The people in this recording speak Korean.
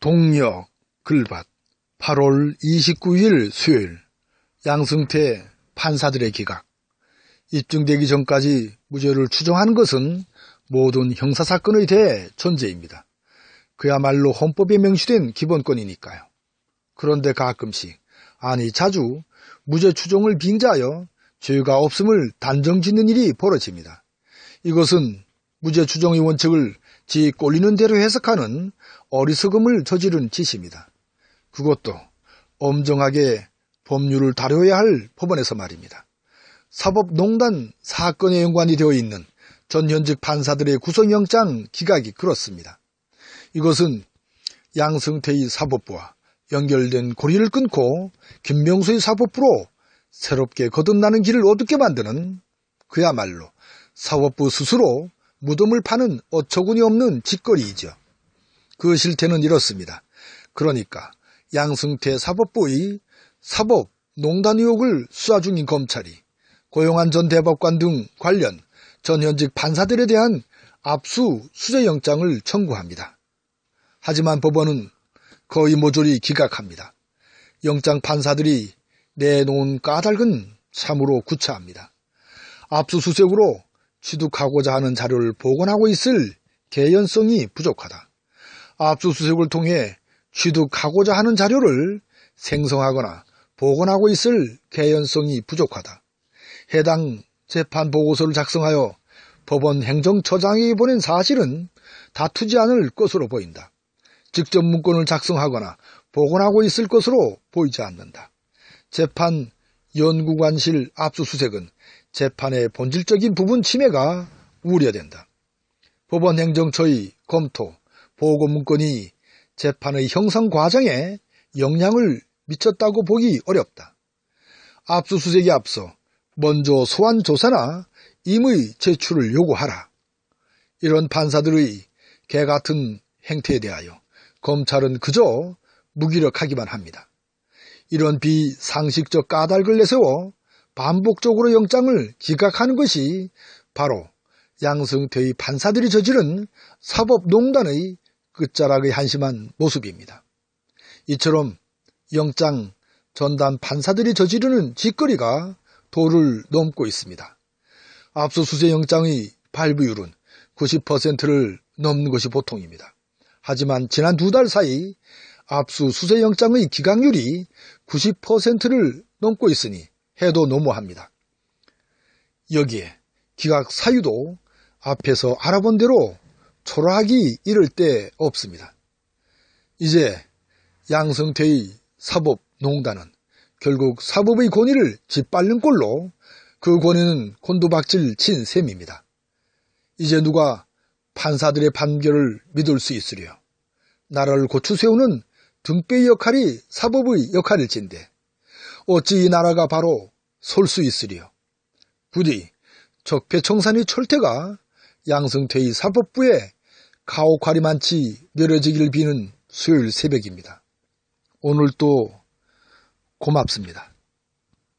동력 글밭 8월 29일 수요일 양승태 판사들의 기각 입증되기 전까지 무죄를 추정하는 것은 모든 형사사건의 대존재입니다. 그야말로 헌법에 명시된 기본권이니까요. 그런데 가끔씩 아니 자주 무죄 추정을 빙자하여 죄가 없음을 단정짓는 일이 벌어집니다. 이것은 무죄 추정의 원칙을 지 꼴리는 대로 해석하는 어리석음을 저지른 짓입니다. 그것도 엄정하게 법률을 다뤄야 할 법원에서 말입니다. 사법농단 사건에 연관이 되어 있는 전 현직 판사들의 구속영장 기각이 그렇습니다. 이것은 양승태의 사법부와 연결된 고리를 끊고 김명수의 사법부로 새롭게 거듭나는 길을 어둡게 만드는 그야말로 사법부 스스로 무덤을 파는 어처구니 없는 짓거리이죠. 그 실태는 이렇습니다. 그러니까 양승태 사법부의 사법 농단 의혹을 수사 중인 검찰이 고용한 전 대법관 등 관련 전 현직 판사들에 대한 압수 수재 영장을 청구합니다. 하지만 법원은 거의 모조리 기각합니다. 영장 판사들이 내놓은 까닭은 참으로 구차합니다. 압수수색으로 취득하고자 하는 자료를 복원하고 있을 개연성이 부족하다. 압수수색을 통해 취득하고자 하는 자료를 생성하거나 복원하고 있을 개연성이 부족하다. 해당 재판 보고서를 작성하여 법원 행정처장에게 보낸 사실은 다투지 않을 것으로 보인다. 직접 문건을 작성하거나 복원하고 있을 것으로 보이지 않는다. 재판 연구관실 압수수색은 재판의 본질적인 부분 침해가 우려된다. 법원 행정처의 검토, 보고 문건이 재판의 형성 과정에 영향을 미쳤다고 보기 어렵다. 압수수색에 앞서 먼저 소환 조사나 임의 제출을 요구하라. 이런 판사들의 개 같은 행태에 대하여 검찰은 그저 무기력하기만 합니다. 이런 비상식적 까닭을 내세워 반복적으로 영장을 기각하는 것이 바로 양승태의 판사들이 저지른 사법농단의 끝자락의 한심한 모습입니다. 이처럼 영장 전담 판사들이 저지르는 짓거리가 도를 넘고 있습니다. 압수수색 영장의 발부율은 90%를 넘는 것이 보통입니다. 하지만 지난 두 달 사이 압수수색 영장의 기각률이 90%를 넘고 있으니 해도 너무합니다. 여기에 기각 사유도 앞에서 알아본 대로 초라하기 이를 데 없습니다. 이제 양성태의 사법농단은 결국 사법의 권위를 짓밟는 꼴로 그 권위는 곤두박질 친 셈입니다. 이제 누가 판사들의 판결을 믿을 수 있으려 나라를 고추 세우는 등배의 역할이 사법의 역할일진데 어찌 이 나라가 바로 설 수 있으리요. 부디 적폐청산의 철퇴가 양승태의 사법부에 많지 내려지기를 비는 수요일 새벽입니다. 오늘도 고맙습니다.